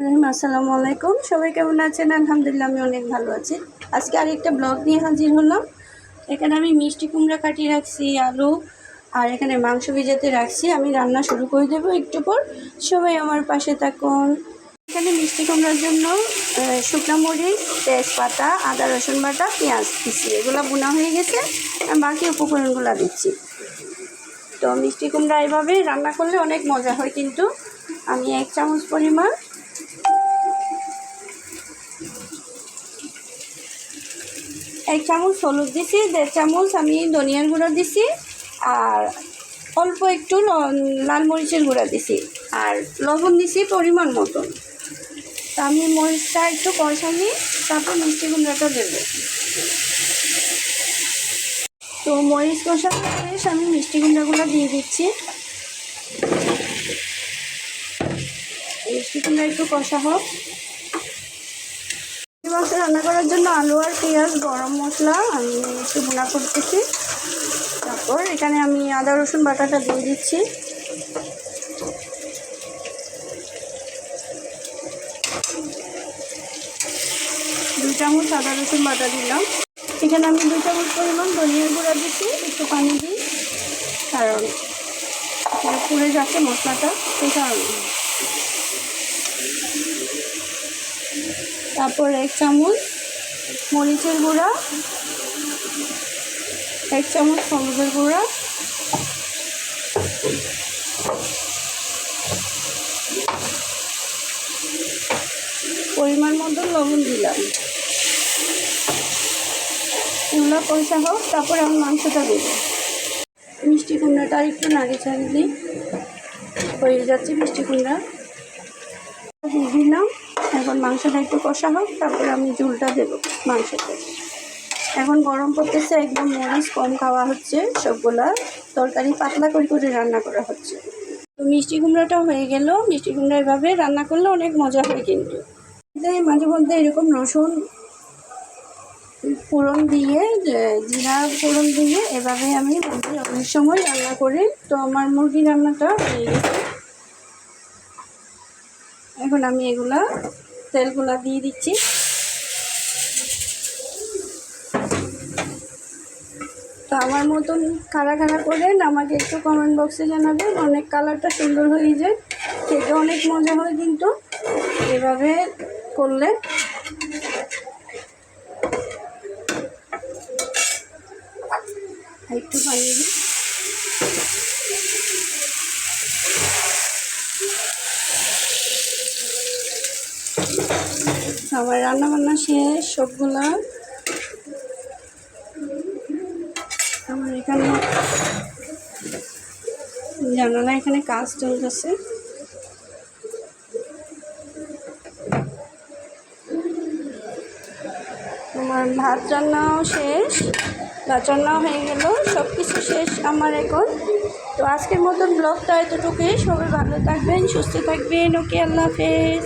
আসসালামু আলাইকুম। সবাই কেমন আছেন? আলহামদুলিল্লাহ, আমি অনেক ভালো আছি। আজকে আরেকটা ব্লগ নিয়ে হাজির হলাম। এখানে আমি মিষ্টি কুমড়া কাটিয়ে রাখছি, আলু, আর এখানে মাংস ভিজাতে রাখছি। আমি রান্না শুরু করে দেবো একটু পর। সবাই আমার পাশে থাকুন। এখানে মিষ্টি কুমড়ার জন্য শুকনো মরিচ, তেজপাতা, আদা, রসুন বাটা, পেঁয়াজ দিচ্ছি এগুলো বোনা হয়ে গেছে। বাকি উপকরণগুলো দিচ্ছি। তো মিষ্টি কুমড়া এভাবে রান্না করলে অনেক মজা হয় কিন্তু। আমি এক চামচ পরিমাণ এক চামচ হলুদ দিছি, দেড় চামচ আমি ধনিয়ার গুঁড়ো দিছি, আর অল্প একটু লাল মরিচের গুঁড়া দিছি, আর লবণ দিছি পরিমাণ মতন। তা আমি মরিচটা একটু কষানি, তারপর মিষ্টি কুমড়াটা দেবো। তো মরিচ কষানো শেষ আমি মিষ্টি কুমড়াগুলো দিয়ে দিচ্ছি। মিষ্টি কুমড়া একটু কষা হোক। মাংস রান্না করার জন্য আলু আর পেঁয়াজ, গরম মশলা আমি একটু গুঁড়া করতেছি। তারপর এখানে আমি আদা, রসুন বাটাটা দিয়ে দিচ্ছি। দুই চামচ আদা, রসুন বাটা দিলাম। এখানে আমি দুই চামচ পরিমাণ ধনিয়ার গুঁড়া দিচ্ছি, একটু পানি দিই। কারণ পুড়ে যাচ্ছে মশলাটা, সেই কারণে। তারপর এক চামচ মরিচের গুঁড়া, এক চামচ হলুদের গুঁড়া, পরিমাণ মতো লবণ দিলাম। কুমড়া পয়সা হোক, তারপর আমি মাংসটা দেবো। মিষ্টি কুমড়াটা একটু নাড়ি দিই। হয়ে যাচ্ছে মিষ্টি কুমড়া। দিয়ে দিলাম। এখন মাংসটা একটু কষা হোক তারপরে আমি ঝুলটা দেবো মাংসতে এখন গরম করতেছে একদম মরিচ কম খাওয়া হচ্ছে, সবগুলা তরকারি পাতলা করে করে রান্না করা হচ্ছে। তো মিষ্টি কুমড়াটা হয়ে গেল, মিষ্টি কুমড়া এভাবে রান্না করলে অনেক মজা হয় কিন্তু। মাঝে মধ্যে এরকম রসুন ফোড়ন দিয়ে জিরা ফোড়ন দিয়ে এভাবে আমি মুরগি অনেক সময় রান্না করি। তো আমার মুরগি রান্নাটা হয়ে গেছে। এখন আমি এগুলা তেলগুলা দিয়ে দিচ্ছি। তো আমার মতন কারা কারা করেন আমাকে একটু কমেন্ট বক্সে জানাবেন। অনেক কালারটা সুন্দর হয়ে যায়, খেতে অনেক মজা হয় কিন্তু। এভাবে করলে। একটু পানি দিই আমার রান্না বান্না শেষ, সবগুলা। আমার এখানে জানালা এখানে কাজ চলতেছে। আমার ভাত রান্নাও শেষ, ভাত রান্নাও হয়ে গেল সব কিছু শেষ আমার এখন। তো আজকের মতন ব্লগটা এতটুকুই। সবাই ভালো থাকবেন, সুস্থ থাকবেন। ওকে, আল্লাহ হাফেজ।